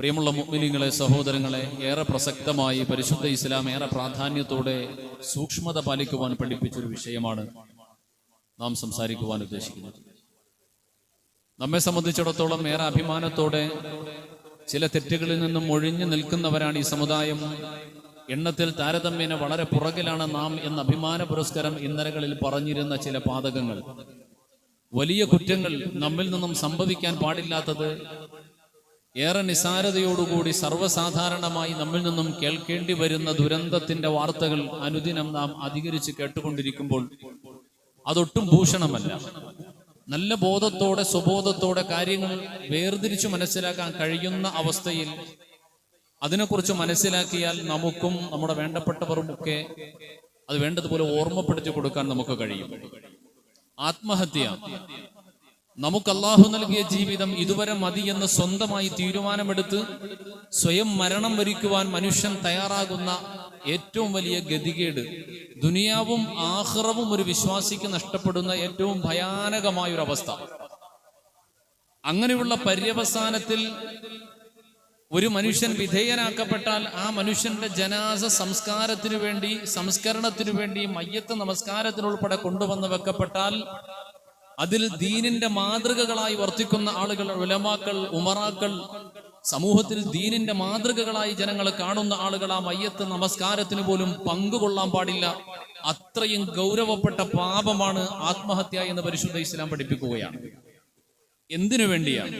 പ്രിയമുള്ള മുഅ്മിനീങ്ങളെ സഹോദരങ്ങളെ ഏറെ പ്രസക്തമായി പരിശുദ്ധ ഇസ്ലാം ഏറെ പ്രാധാന്യത്തോടെ സൂക്ഷ്മത പാലിക്കുവാൻ പഠിപ്പിച്ചൊരു വിഷയമാണ് നാം സംസാരിക്കുവാൻ ഉദ്ദേശിക്കുന്നത്. നമ്മെ സംബന്ധിച്ചിടത്തോളം ഏറെ അഭിമാനത്തോടെ ചില തെറ്റുകളിൽ നിന്നും ഒഴിഞ്ഞു നിൽക്കുന്നവരാണ് ഈ സമുദായം. എണ്ണത്തിൽ താരതമ്യേന വളരെ പുറകിലാണ് നാം എന്ന അഭിമാന പുരസ്കാരം ഇന്നലകളിൽ പറഞ്ഞിരുന്ന ചില പാതകങ്ങൾ. വലിയ കുറ്റങ്ങൾ നമ്മിൽ നിന്നും സംഭവിക്കാൻ പാടില്ലാത്തത് ഏറെ നിസാരതയോടുകൂടി സർവസാധാരണമായി നമ്മിൽ നിന്നും കേൾക്കേണ്ടി വരുന്ന ദുരന്തത്തിന്റെ വാർത്തകൾ അനുദിനം നാം അധികരിച്ച് കേട്ടുകൊണ്ടിരിക്കുമ്പോൾ അതൊട്ടും ഭൂഷണമല്ല. നല്ല ബോധത്തോടെ സ്വബോധത്തോടെ കാര്യങ്ങൾ വേർതിരിച്ചു മനസ്സിലാക്കാൻ കഴിയുന്ന അവസ്ഥയിൽ അതിനെക്കുറിച്ച് മനസ്സിലാക്കിയാൽ നമുക്കും നമ്മുടെ വേണ്ടപ്പെട്ടവരുമൊക്കെ അത് വേണ്ടതുപോലെ ഓർമ്മപ്പെടുത്തി കൊടുക്കാൻ നമുക്ക് കഴിയും. ആത്മഹത്യ നമുക്ക് അള്ളാഹു നൽകിയ ജീവിതം ഇതുവരെ മതി എന്ന് സ്വന്തമായി തീരുമാനമെടുത്ത് സ്വയം മരണം വരിക്കുവാൻ മനുഷ്യൻ തയ്യാറാകുന്ന ഏറ്റവും വലിയ ഗതികേട്. ദുനിയാവും ആഹ്റവും ഒരു വിശ്വാസിക്ക് നഷ്ടപ്പെടുന്ന ഏറ്റവും ഭയാനകമായ ഒരു അവസ്ഥ അങ്ങനെയുള്ള പര്യവസാനത്തിൽ ഒരു മനുഷ്യൻ വിധേയനാക്കപ്പെട്ടാൽ ആ മനുഷ്യന്റെ ജനാസ സംസ്കാരത്തിനു വേണ്ടി സംസ്കരണത്തിനു വേണ്ടി മയ്യത്ത് നമസ്കാരത്തിനുൾപ്പെടെ കൊണ്ടുവന്ന് വെക്കപ്പെട്ടാൽ അതിൽ ദീനിന്റെ മാതൃകകളായി വർത്തിക്കുന്ന ആളുകൾ ഉലമാക്കൾ ഉമറാക്കൾ സമൂഹത്തിൽ ദീനിന്റെ മാതൃകകളായി ജനങ്ങൾ കാണുന്ന ആളുകൾ ആ മയ്യത്ത് നമസ്കാരത്തിന് പോലും പങ്കുകൊള്ളാൻ പാടില്ല. അത്രയും ഗൗരവപ്പെട്ട പാപമാണ് ആത്മഹത്യ എന്ന് പരിശുദ്ധ ഇസ്ലാം പഠിപ്പിക്കുകയാണ്. എന്തിനു വേണ്ടിയാണ്?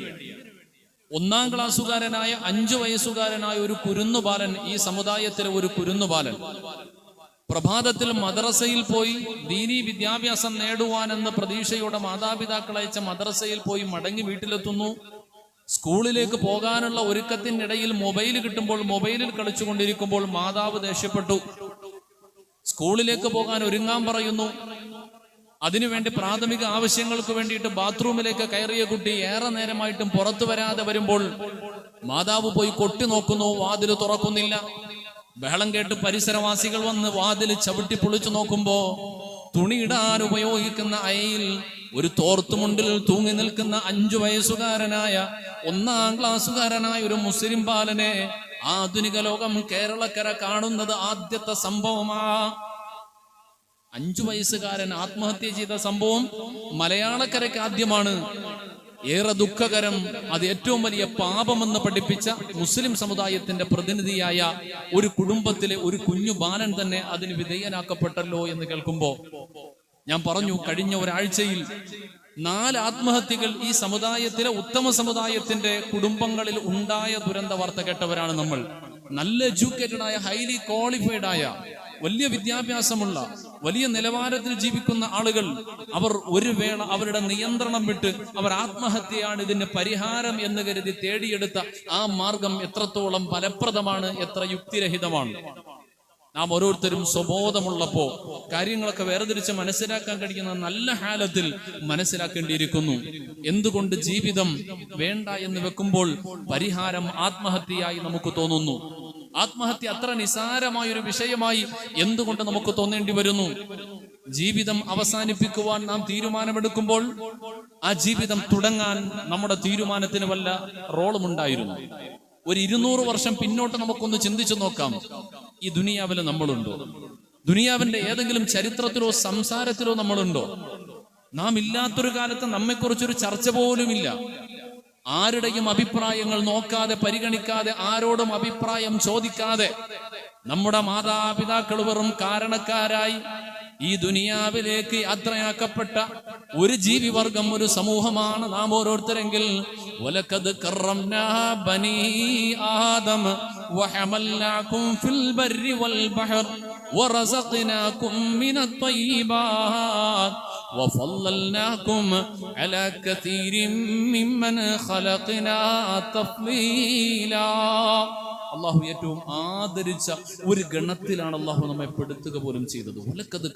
ഒന്നാം ക്ലാസ്സുകാരനായ അഞ്ചു വയസ്സുകാരനായ ഒരു കുരുന്നുബാലൻ ഈ സമുദായത്തിലെ ഒരു കുരുന്നുബാലൻ പ്രഭാതത്തിൽ മദ്രസയിൽ പോയി ദീനി വിദ്യാഭ്യാസം നേടുവാനെന്ന് പ്രതീക്ഷയുടെ മാതാപിതാക്കൾ അയച്ച മദ്രസയിൽ പോയി മടങ്ങി വീട്ടിലെത്തുന്നു. സ്കൂളിലേക്ക് പോകാനുള്ള ഒരുക്കത്തിനിടയിൽ മൊബൈൽ കിട്ടുമ്പോൾ മൊബൈലിൽ കളിച്ചുകൊണ്ടിരിക്കുമ്പോൾ മാതാവ് ദേഷ്യപ്പെട്ടു. സ്കൂളിലേക്ക് പോകാൻ ഒരുങ്ങാൻ പറയുന്നു. അതിനുവേണ്ടി പ്രാഥമിക ആവശ്യങ്ങൾക്ക് വേണ്ടിയിട്ട് ബാത്റൂമിലേക്ക് കയറിയ കുട്ടി ഏറെ നേരമായിട്ടും പുറത്തു വരാതെ വരുമ്പോൾ മാതാവ് പോയി കൊട്ടി നോക്കുന്നു. വാതിൽ തുറക്കുന്നില്ല. ബഹളം കേട്ട് പരിസരവാസികൾ വന്ന് വാതിൽ ചവിട്ടി പൊളിച്ചു നോക്കുമ്പോ തുണിയിടാൻ ഉപയോഗിക്കുന്ന അയയിൽ ഒരു തോർത്തുമുണ്ടിൽ തൂങ്ങി നിൽക്കുന്ന അഞ്ചു വയസ്സുകാരനായ ഒന്നാം ക്ലാസ്സുകാരനായ ഒരു മുസ്ലിം ബാലനെ ആധുനിക ലോകം കേരളക്കര കാണുന്നത് ആദ്യത്തെ സംഭവമാ. അഞ്ചു വയസ്സുകാരൻ ആത്മഹത്യ ചെയ്ത സംഭവം മലയാളക്കരയ്ക്ക് ആദ്യമാണ്. ഏറെ ദുഃഖകരം അത് ഏറ്റവും വലിയ പാപമെന്ന് പഠിപ്പിച്ച മുസ്ലിം സമുദായത്തിന്റെ പ്രതിനിധിയായ ഒരു കുടുംബത്തിലെ ഒരു കുഞ്ഞു ബാലൻ തന്നെ അതിന് വിധേയനാക്കപ്പെട്ടല്ലോ എന്ന് കേൾക്കുമ്പോ ഞാൻ പറഞ്ഞു കഴിഞ്ഞ ഒരാഴ്ചയിൽ നാല് ആത്മഹത്യകൾ ഈ സമുദായത്തിലെ ഉത്തമ സമുദായത്തിന്റെ കുടുംബങ്ങളിൽ ഉണ്ടായ ദുരന്ത വാർത്ത കേട്ടവരാണ് നമ്മൾ. നല്ല എഡ്യൂക്കേറ്റഡ് ആയ ഹൈലി ക്വാളിഫൈഡ് ആയ വലിയ വിദ്യാഭ്യാസമുള്ള വലിയ നിലവാരത്തിൽ ജീവിക്കുന്ന ആളുകൾ അവർ ഒരു വേള അവരുടെ നിയന്ത്രണം വിട്ട് അവർ ആത്മഹത്യയാണ് ഇതിന് പരിഹാരം എന്ന് കരുതി തേടിയെടുത്ത ആ മാർഗം എത്രത്തോളം ഫലപ്രദമാണ് എത്ര യുക്തിരഹിതമാണ്. നാം ഓരോരുത്തരും സ്വബോധമുള്ളപ്പോ കാര്യങ്ങളൊക്കെ വേർതിരിച്ച് മനസ്സിലാക്കാൻ കഴിയുന്ന നല്ല ഹാലത്തിൽ മനസ്സിലാക്കേണ്ടിയിരിക്കുന്നു. എന്തുകൊണ്ട് ജീവിതം വേണ്ട എന്ന് വെക്കുമ്പോൾ പരിഹാരം ആത്മഹത്യയായി നമുക്ക് തോന്നുന്നു? ആത്മഹത്യ അത്ര നിസാരമായ ഒരു വിഷയമായി എന്തുകൊണ്ട് നമുക്ക് തോന്നേണ്ടി വരുന്നു? ജീവിതം അവസാനിപ്പിക്കുവാൻ നാം തീരുമാനമെടുക്കുമ്പോൾ ആ ജീവിതം തുടങ്ങാൻ നമ്മുടെ തീരുമാനത്തിന് വല്ല റോളും ഉണ്ടായിരുന്നു ഒരു ഇരുന്നൂറ് വർഷം പിന്നോട്ട് നമുക്കൊന്ന് ചിന്തിച്ചു നോക്കാം. ഈ ദുനിയാവിൽ നമ്മളുണ്ടോ? ദുനിയാവിന്റെ ഏതെങ്കിലും ചരിത്രത്തിലോ സംസാരത്തിലോ നമ്മളുണ്ടോ? നാം ഇല്ലാത്തൊരു കാലത്ത് നമ്മെക്കുറിച്ചൊരു ചർച്ച പോലുമില്ല. ആരുടെയും അഭിപ്രായങ്ങൾ നോക്കാതെ പരിഗണിക്കാതെ ആരോടും അഭിപ്രായം ചോദിക്കാതെ നമ്മുടെ മാതാപിതാക്കൾ വെറും കാരണക്കാരായി ഈ ദുനിയാവിലേക്ക് യാത്രയാക്കപ്പെട്ട ഒരു ജീവിവർഗം ഒരു സമൂഹമാണ് നാം ഓരോരുത്തരെങ്കിൽ വലക്കത് കറംനാ ബനീ ആദം വഹമൽനാകും ഫിൽ ബർരി വൽ ബഹർ ورزقناكم من الطيبات وفضلناكم على كثير ممن خلقنا تفضيلا അള്ളാഹു ഏറ്റവും ആദരിച്ച ഒരു ഗണത്തിലാണ് അള്ളാഹു നമ്മെ പെടുത്തുക പോലും ചെയ്തത് ഉലക്കത്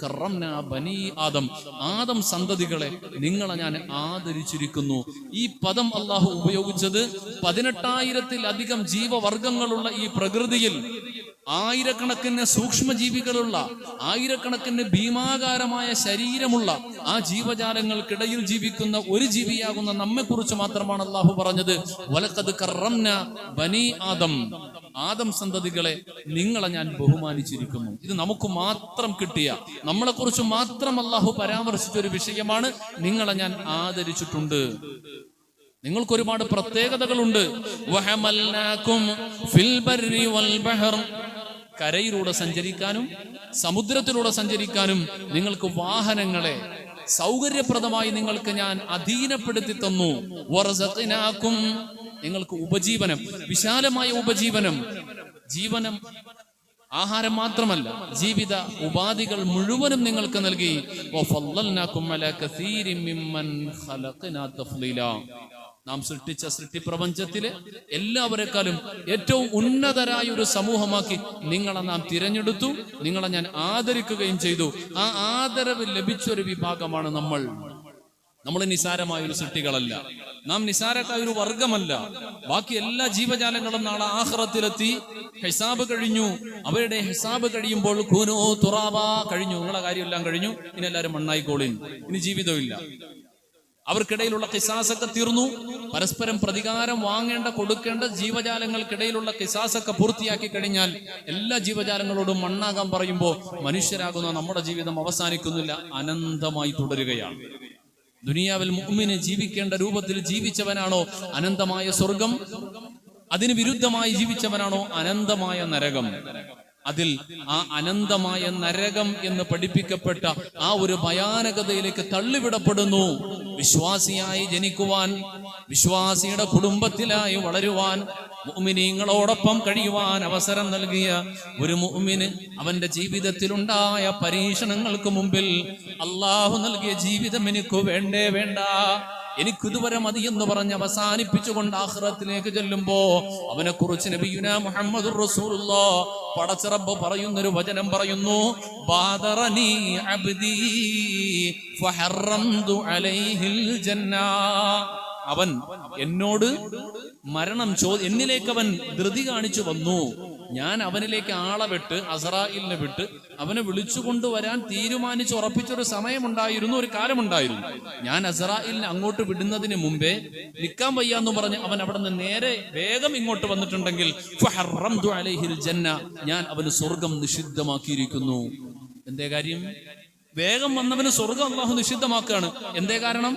ബനി ആദം. ആദം സന്തതികളെ നിങ്ങളെ ഞാൻ ആദരിച്ചിരിക്കുന്നു. ഈ പദം അള്ളാഹു ഉപയോഗിച്ചത് പതിനെട്ടായിരത്തിലധികം ജീവവർഗങ്ങളുള്ള ഈ പ്രകൃതിയിൽ ആയിരക്കണക്കിന് സൂക്ഷ്മജീവികളുള്ള ആയിരക്കണക്കിന് ഭീമാകാരമായ ശരീരമുള്ള ആ ജീവജാലങ്ങൾക്കിടയിൽ ജീവിക്കുന്ന ഒരു ജീവിയാകുന്ന നമ്മെക്കുറിച്ച് മാത്രമാണ് അള്ളാഹു പറഞ്ഞത്. വലക്കത് കറംന ബനി ആദം. ആദം സന്തതികളെ നിങ്ങളെ ഞാൻ ബഹുമാനിച്ചിരിക്കുന്നു. ഇത് നമുക്ക് മാത്രം കിട്ടിയ നമ്മളെക്കുറിച്ച് മാത്രം അള്ളാഹു പരാമർശിച്ച ഒരു വിഷയമാണ് നിങ്ങളെ ഞാൻ ആദരിച്ചിട്ടുണ്ട്. നിങ്ങൾക്ക് ഒരുപാട് പ്രത്യേകതകളുണ്ട്. കരയിലൂടെ സഞ്ചരിക്കാനും സമുദ്രത്തിലൂടെ സഞ്ചരിക്കാനും നിങ്ങൾക്ക് വാഹനങ്ങളെ സൗകര്യപ്രദമായി നിങ്ങൾക്ക് ഞാൻ അധീനപ്പെടുത്തി തന്നു. നിങ്ങൾക്ക് ഉപജീവനം വിശാലമായ ഉപജീവനം. ജീവനം ആഹാരം മാത്രമല്ല ജീവിത ഉപാധികൾ മുഴുവനും നിങ്ങൾക്ക് നൽകി. നാം സൃഷ്ടിച്ച സൃഷ്ടി പ്രപഞ്ചത്തിലെ എല്ലാവരെക്കാളും ഏറ്റവും ഉന്നതരായ ഒരു സമൂഹമാക്കി നിങ്ങളെ നാം തിരഞ്ഞെടുത്തു നിങ്ങളെ ഞാൻ ആദരിക്കുകയും ചെയ്തു. ആ ആദരവ് ലഭിച്ച ഒരു വിഭാഗമാണ് നമ്മൾ. നമ്മൾ നിസാരമായ ഒരു സൃഷ്ടികളല്ല. നാം നിസാരക്കായ ഒരു വർഗമല്ല ബാക്കി എല്ലാ ജീവജാലങ്ങളും നാളെ ആഹ്റത്തിലെത്തി. ഹിസാബ് കഴിഞ്ഞു. അവരുടെ ഹിസാബ് കഴിയുമ്പോൾ കൂനോ തുറാവാ കഴിഞ്ഞു. നിങ്ങളെ കാര്യമെല്ലാം കഴിഞ്ഞു. ഇനി എല്ലാവരും മണ്ണായിക്കോളിൻ. ഇനി ജീവിതമില്ല. അവർക്കിടയിലുള്ള കിസാസൊക്കെ തീർന്നു. പരസ്പരം പ്രതികാരം വാങ്ങേണ്ട കൊടുക്കേണ്ട ജീവജാലങ്ങൾക്കിടയിലുള്ള കിസാസൊക്കെ പൂർത്തിയാക്കി കഴിഞ്ഞാൽ എല്ലാ ജീവജാലങ്ങളോടും മണ്ണാകാൻ പറയുമ്പോൾ മനുഷ്യരാകുന്ന നമ്മുടെ ജീവിതം അവസാനിക്കുന്നില്ല അനന്തമായി തുടരുകയാണ്. ദുനിയാവിൽ മുമ്മിന് ജീവിക്കേണ്ട രൂപത്തിൽ ജീവിച്ചവനാണോ അനന്തമായ സ്വർഗം? അതിന് വിരുദ്ധമായി ജീവിച്ചവനാണോ അനന്തമായ നരകം? അതിൽ ആ അനന്തമായ നരകം എന്ന് പഠിപ്പിക്കപ്പെട്ട ആ ഒരു ഭയാനകതയിലേക്ക് തള്ളിവിടപ്പെടുന്നു. വിശ്വാസിയായി ജനിക്കുവാൻ വിശ്വാസിയുടെ കുടുംബത്തിലായി വളരുവാൻ മുഅ്മിനീങ്ങളോടൊപ്പം കഴിയുവാൻ അവസരം നൽകിയ ഒരു മുഅ്മിന് അവന്റെ ജീവിതത്തിലുണ്ടായ പരീക്ഷണങ്ങൾക്ക് മുമ്പിൽ അള്ളാഹു നൽകിയ ജീവിതം എനിക്ക് വേണ്ടേ വേണ്ട. എനിക്കിതുവരെ മതി എന്ന് പറഞ്ഞ് അവസാനിപ്പിച്ചുകൊണ്ട് ആഹ്റത്തിലേക്ക് ചെല്ലുമ്പോ അവനെ കുറിച്ച് നബിയുന മുഹമ്മദ് പടച്ചിറബ് പറയുന്നൊരു വചനം പറയുന്നു ബാദറനി അബ്ദി അലൈഹിൽ അവൻ എന്നോട് മരണം ചോ എന്നിലേക്ക് അവൻ ധൃതി കാണിച്ചു വന്നു. ഞാൻ അവനിലേക്ക് ആളെ വിട്ട് അസറായിലിനെ വിട്ട് അവനെ വിളിച്ചു കൊണ്ടുവരാൻ തീരുമാനിച്ച് ഉറപ്പിച്ചൊരു സമയമുണ്ടായിരുന്നു ഒരു കാലമുണ്ടായിരുന്നു. ഞാൻ അസറായിലിനെ അങ്ങോട്ട് വിടുന്നതിന് മുമ്പേ നിൽക്കാൻ വയ്യാന്ന് പറഞ്ഞ് അവൻ അവിടെ നിന്ന് നേരെ വേഗം ഇങ്ങോട്ട് വന്നിട്ടുണ്ടെങ്കിൽ ജന്ന ഞാൻ അവന് സ്വർഗം നിഷിദ്ധമാക്കിയിരിക്കുന്നു. എന്തേ കാര്യം? വേഗം വന്നവന് സ്വർഗം അള്ളാഹു നിഷിദ്ധമാക്കുകയാണ്. എന്തേ കാരണം?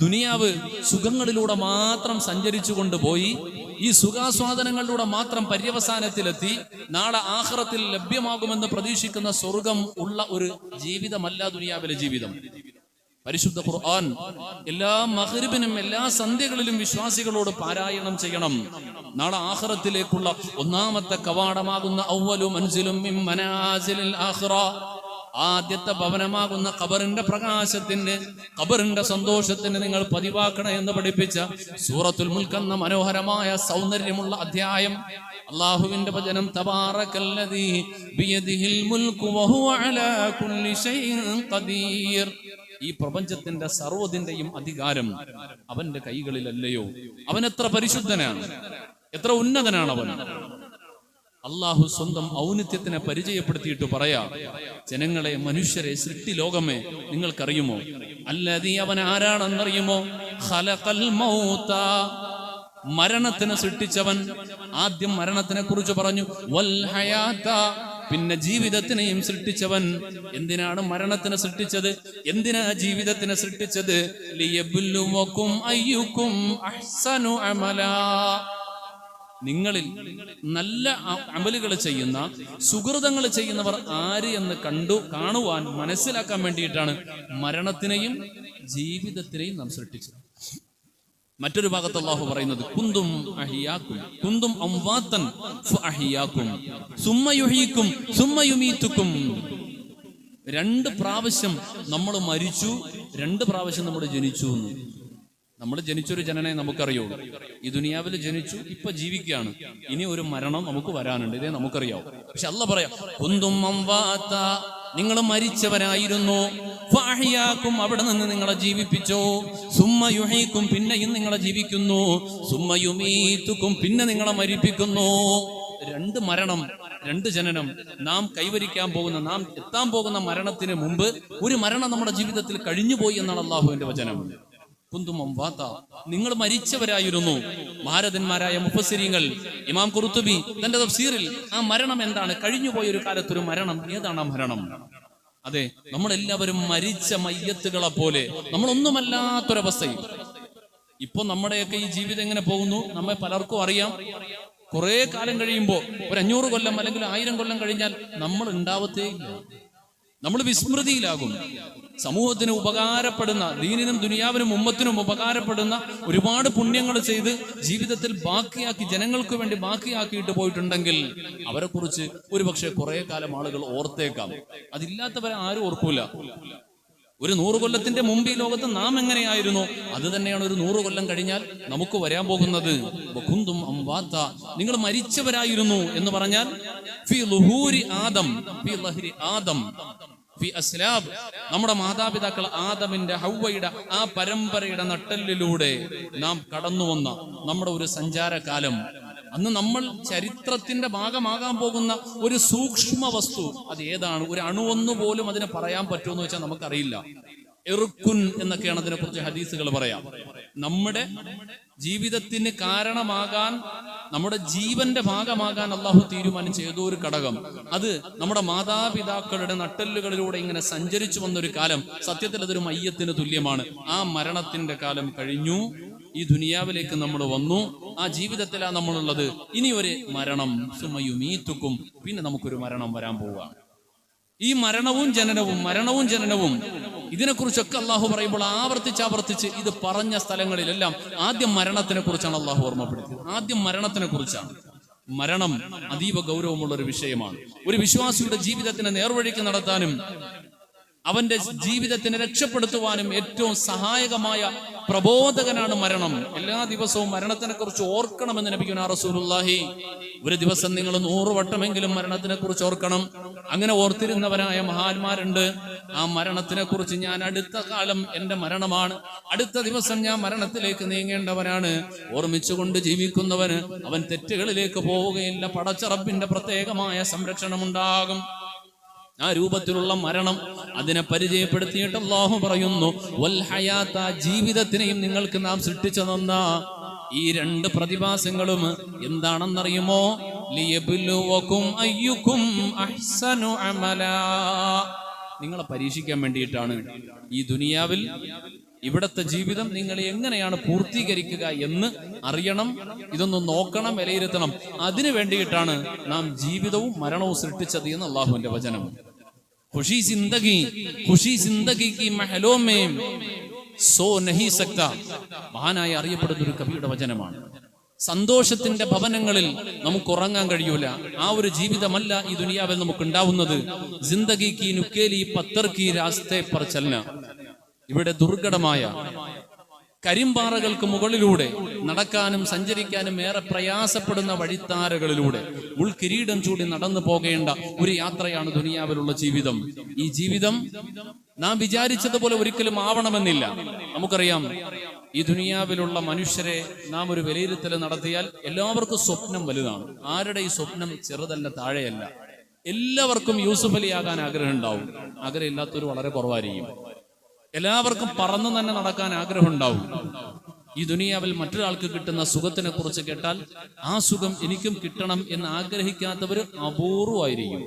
ദുനിയാവ് സുഖങ്ങളിലൂടെ മാത്രം സഞ്ചരിച്ചു കൊണ്ടുപോയി ഈ സുഖാസ്വാദനങ്ങളിലൂടെ മാത്രം പര്യവസാനത്തിലെത്തി നാളെ ആഹ്റത്തിൽ ലഭ്യമാകുമെന്ന് പ്രതീക്ഷിക്കുന്ന സ്വർഗം ഉള്ള ഒരു ജീവിതമല്ല ദുനിയാവിലെ ജീവിതം. പരിശുദ്ധ ഖുർആൻ എല്ലാ മഹരിബിനും എല്ലാ സന്ധ്യകളിലും വിശ്വാസികളോട് പാരായണം ചെയ്യണം. നാളെ ആഹ്റത്തിലേക്കുള്ള ഒന്നാമത്തെ കവാടമാകുന്ന ഔവലും മനസ്സിലും ആദ്യത്തെ ഭവനമാകുന്ന ഖബറിന്റെ പ്രകാശത്തിന് ഖബറിന്റെ സന്തോഷത്തിന് നിങ്ങൾ പതിവാക്കണം എന്ന് പഠിപ്പിച്ച സൂറത്തുൽ മുൽക്കെന്ന മനോഹരമായ സൗന്ദര്യമുള്ള അധ്യായം. അള്ളാഹുവിന്റെ വചനം വഹുവ അലാ ഖദീർ. ഈ പ്രപഞ്ചത്തിന്റെ സർവതിന്റെയും അധികാരം അവന്റെ കൈകളിലല്ലയോ. അവൻ എത്ര പരിശുദ്ധനാണ് എത്ര ഉന്നതനാണ് അവൻ അള്ളാഹു സ്വന്തം ഔന്നിത്യത്തിനെ പരിചയപ്പെടുത്തിയിട്ട് പറയാ ജനങ്ങളെ മനുഷ്യരെ സൃഷ്ടി ലോകമേ നിങ്ങൾക്കറിയുമോ? അല്ലതീ അവൻ ആരാണെന്നറിയുമോ? മരണത്തിനെ സൃഷ്ടിച്ചവൻ ആദ്യം മരണത്തിനെ കുറിച്ച് പറഞ്ഞു വൽ പിന്നെ ജീവിതത്തിനെയും സൃഷ്ടിച്ചവൻ എന്തിനാണ് മരണത്തിനെ സൃഷ്ടിച്ചത്? എന്തിനാ ജീവിതത്തിനെ സൃഷ്ടിച്ചത്? അമലാ. നിങ്ങളിൽ നല്ല അമലുകൾ ചെയ്യുന്ന സുഹൃതങ്ങൾ ചെയ്യുന്നവർ ആര് എന്ന് കണ്ടു കാണുവാൻ മനസ്സിലാക്കാൻ വേണ്ടിയിട്ടാണ് മരണത്തിനെയും ജീവിതത്തിനെയും നാം സൃഷ്ടിച്ചത്. മറ്റൊരു ഭാഗത്ത് അള്ളാഹു പറയുന്നത് കുന്തും അഹിയാക്കും കുന്തും അംവാത്തൻ അഹിയാക്കും സുമ്മയുഹിക്കും സുമ്മയുമീത്തുക്കും രണ്ട് പ്രാവശ്യം നമ്മൾ മരിച്ചു രണ്ട് പ്രാവശ്യം നമ്മൾ ജനിച്ചു എന്ന്. നമ്മൾ ജനിച്ചൊരു ജനനെ നമുക്കറിയുള്ളൂ. ഈ ദുനിയാവിൽ ജനിച്ചു ഇപ്പൊ ജീവിക്കുകയാണ്. ഇനി ഒരു മരണം നമുക്ക് വരാനുണ്ട്. ഇതേ നമുക്കറിയാവും. പക്ഷെ അല്ല പറയാം കുന്തും നിങ്ങൾ മരിച്ചവരായിരുന്നു. ഫാഹിയാക്കും അവിടെ നിന്ന് നിങ്ങളെ ജീവിപ്പിച്ചോ. സുമ്മയുഹീക്കും പിന്നെയും നിങ്ങളെ ജീവിക്കുന്നു. സുമ്മയുമീത്തുക്കും പിന്നെ നിങ്ങളെ മരിപ്പിക്കുന്നു. രണ്ട് മരണം രണ്ട് ജനനം. നാം കൈവരിക്കാൻ പോകുന്ന നാം എത്താൻ പോകുന്ന മരണത്തിന് മുമ്പ് ഒരു മരണം നമ്മുടെ ജീവിതത്തിൽ കഴിഞ്ഞുപോയി എന്നാണ് അള്ളാഹുവിന്റെ വചനം. നിങ്ങൾ മരിച്ചവരായിരുന്നു. ഭാരതന്മാരായ മുഫസിരിങ്ങൾ ഇമാം കുറുത്തുബി തന്റെ തഫ്സീറിൽ ആ മരണം എന്താണ്? കഴിഞ്ഞുപോയ ഒരു കാലത്തൊരു മരണം. ഏതാണ് ആ മരണം? അതെ നമ്മളെല്ലാവരും മരിച്ച മയ്യത്തുകളെ പോലെ. നമ്മളൊന്നുമല്ലാത്തൊരവസ്ഥയിൽ. ഇപ്പൊ നമ്മുടെയൊക്കെ ഈ ജീവിതം എങ്ങനെ പോകുന്നു? നമ്മെ പലർക്കും അറിയാം. കുറെ കാലം കഴിയുമ്പോൾ ഒരു അഞ്ഞൂറ് കൊല്ലം അല്ലെങ്കിൽ ആയിരം കൊല്ലം കഴിഞ്ഞാൽ നമ്മൾ ഉണ്ടാവത്തേ ഇല്ല നമ്മൾ വിസ്മൃതിയിലാകും സമൂഹത്തിന് ഉപകാരപ്പെടുന്ന ദീനിനും ദുനിയാവിനും ഉമ്മത്തിനും ഉപകാരപ്പെടുന്ന ഒരുപാട് പുണ്യങ്ങൾ ചെയ്ത് ജീവിതത്തിൽ ബാക്കിയാക്കി ജനങ്ങൾക്ക് വേണ്ടി ബാക്കിയാക്കിയിട്ട് പോയിട്ടുണ്ടെങ്കിൽ അവരെക്കുറിച്ച് ഒരുപക്ഷെ കുറെ കാലം ആളുകൾ ഓർത്തേക്കാം. അതില്ലാത്തവരെ ആരും ഓർക്കൂല. ഒരു നൂറ് കൊല്ലത്തിന്റെ മുമ്പ് ഈ ലോകത്ത് നാം എങ്ങനെയായിരുന്നു? അത് തന്നെയാണ് ഒരു നൂറ് കൊല്ലം കഴിഞ്ഞാൽ നമുക്ക് വരാൻ പോകുന്നത്. വഖുന്തും അംവാത്ത. നിങ്ങൾ മരിച്ചവരായിരുന്നു എന്ന് പറഞ്ഞാൽ ആദം ആദം നമ്മുടെ മാതാപിതാക്കൾ ആദമിന്റെ ഹൗവയുടെ ആ പരമ്പരയുടെ നട്ടെല്ലിലൂടെ നാം കടന്നു വന്ന നമ്മുടെ ഒരു സഞ്ചാരകാലം. അന്ന് നമ്മൾ ചരിത്രത്തിന്റെ ഭാഗമാകാൻ പോകുന്ന ഒരു സൂക്ഷ്മ വസ്തു. അത് ഏതാണ്? ഒരു അണുവൊന്നു പോലും അതിനെ പറയാൻ പറ്റുമെന്ന് വെച്ചാൽ നമുക്കറിയില്ല. എറുക്കുൻ എന്നൊക്കെയാണ് അതിനെ കുറിച്ച് ഹദീസുകൾ പറയാം. നമ്മുടെ ജീവിതത്തിന് കാരണമാകാൻ നമ്മുടെ ജീവന്റെ ഭാഗമാകാൻ അള്ളാഹു തീരുമാനം ചെയ്ത ഒരു ഘടകം അത് നമ്മുടെ മാതാപിതാക്കളുടെ നട്ടെല്ലുകളിലൂടെ ഇങ്ങനെ സഞ്ചരിച്ചു വന്നൊരു കാലം സത്യത്തിൽ അതൊരു മയ്യത്തിന് തുല്യമാണ്. ആ മരണത്തിന്റെ കാലം കഴിഞ്ഞു. ഈ ദുനിയാവിലേക്ക് നമ്മൾ വന്നു. ആ ജീവിതത്തിലാണ് നമ്മളുള്ളത്. ഇനി ഒരു മരണം. സുമയുമീത്തുക്കും പിന്നെ നമുക്കൊരു മരണം വരാൻ പോവുകയാണ് ഈ മരണവും ജനനവും മരണവും ജനനവും ഇതിനെക്കുറിച്ചൊക്കെ അള്ളാഹു പറയുമ്പോൾ ആവർത്തിച്ച് ആവർത്തിച്ച് ഇത് പറഞ്ഞ സ്ഥലങ്ങളിലെല്ലാം ആദ്യം മരണത്തിനെ കുറിച്ചാണ് അള്ളാഹു ഓർമ്മപ്പെടുത്തിയത്. ആദ്യം മരണത്തിനെ കുറിച്ചാണ്. മരണം അതീവ ഗൗരവമുള്ള ഒരു വിഷയമാണ്. ഒരു വിശ്വാസിയുടെ ജീവിതത്തിനെ നേർവഴിക്ക് നടത്താനും അവന്റെ ജീവിതത്തിനെ രക്ഷപ്പെടുത്തുവാനും ഏറ്റവും സഹായകമായ പ്രബോധകനാണ് മരണം. എല്ലാ ദിവസവും മരണത്തിനെ കുറിച്ച് ഓർക്കണമെന്ന് നബിക്കുന്ന റസൂലുള്ളാഹി. ഒരു ദിവസം നിങ്ങൾ നൂറ് വട്ടമെങ്കിലും മരണത്തിനെ കുറിച്ച് ഓർക്കണം. അങ്ങനെ ഓർത്തിരുന്നവരായ മഹാന്മാരുണ്ട്. ആ മരണത്തിനെ കുറിച്ച് ഞാൻ അടുത്ത കാലം എന്റെ മരണമാണ്. അടുത്ത ദിവസം ഞാൻ മരണത്തിലേക്ക് നീങ്ങേണ്ടവനാണ്. ഓർമ്മിച്ചുകൊണ്ട് ജീവിക്കുന്നവന് അവൻ തെറ്റുകളിലേക്ക് പോവുകയില്ല. പടച്ചറപ്പിന്റെ പ്രത്യേകമായ സംരക്ഷണം ഉണ്ടാകും ആ രൂപത്തിലുള്ള മരണം അതിനെ പരിചയപ്പെടുത്തിയിട്ട് അള്ളാഹു പറയുന്നു വൽ ഹയാത്ത ജീവിതത്തിനെയും നിങ്ങൾക്ക് നാം സൃഷ്ടിച്ചു തന്ന ഈ രണ്ട് പ്രതിഭാസങ്ങളും എന്താണെന്നറിയുമോ? നിങ്ങളെ പരീക്ഷിക്കാൻ വേണ്ടിയിട്ടാണ് ഈ ദുനിയാവിൽ ഇവിടത്തെ ജീവിതം നിങ്ങൾ എങ്ങനെയാണ് പൂർത്തീകരിക്കുക എന്ന് അറിയണം ഇതൊന്ന് നോക്കണം വിലയിരുത്തണം. അതിനു വേണ്ടിയിട്ടാണ് നാം ജീവിതവും മരണവും സൃഷ്ടിച്ചത് എന്ന് അള്ളാഹുവിന്റെ വചനം. ഖുഷി സിന്ദഗി ഖുഷി സിന്ദഗി കി മഹലോ മേ സോ നഹി സക്ത മഹാനായി അറിയപ്പെടുന്ന ഒരു കവിയുടെ വചനമാണ്। സന്തോഷത്തിന്റെ ഭവനങ്ങളിൽ നമുക്ക് ഉറങ്ങാൻ കഴിയൂല। ആ ഒരു ജീവിതമല്ല ഈ ദുനിയാവിൽ നമുക്ക് ഉണ്ടാവുന്നത് ജിന്ദഗി കി നുക്കേലി പത്തർ കി രാസ്തേ പർ ചലന ഇവിടെ ദുർഘടമായ കരിമ്പാറകൾക്ക് മുകളിലൂടെ നടക്കാനും സഞ്ചരിക്കാനും ഏറെ പ്രയാസപ്പെടുന്ന വഴിത്താരകളിലൂടെ ഉൾക്കിരീടം ചൂടി നടന്നു പോകേണ്ട ഒരു യാത്രയാണ് ദുനിയാവിലുള്ള ജീവിതം. ഈ ജീവിതം നാം വിചാരിച്ചതുപോലെ ഒരിക്കലും ആവണമെന്നില്ല. നമുക്കറിയാം ഈ ദുനിയാവിലുള്ള മനുഷ്യരെ നാം ഒരു വിലയിരുത്തൽ നടത്തിയാൽ എല്ലാവർക്കും സ്വപ്നം വലുതാണ്. ആരുടെ ഈ സ്വപ്നം ചെറുതല്ല താഴെയല്ല? എല്ലാവർക്കും യൂസുഫ് ആകാൻ ആഗ്രഹം ഉണ്ടാവും. ആഗ്രഹമില്ലാത്തവർ വളരെ കുറവായിരിക്കും. എല്ലാവർക്കും പറന്നു തന്നെ നടക്കാൻ ആഗ്രഹം ഉണ്ടാവും ഈ ദുനിയാവിൽ മറ്റൊരാൾക്ക് കിട്ടുന്ന സുഖത്തിനെ കുറിച്ച് കേട്ടാൽ ആ സുഖം എനിക്കും കിട്ടണം എന്ന് ആഗ്രഹിക്കാത്തവർ അപൂർവമായിരിക്കും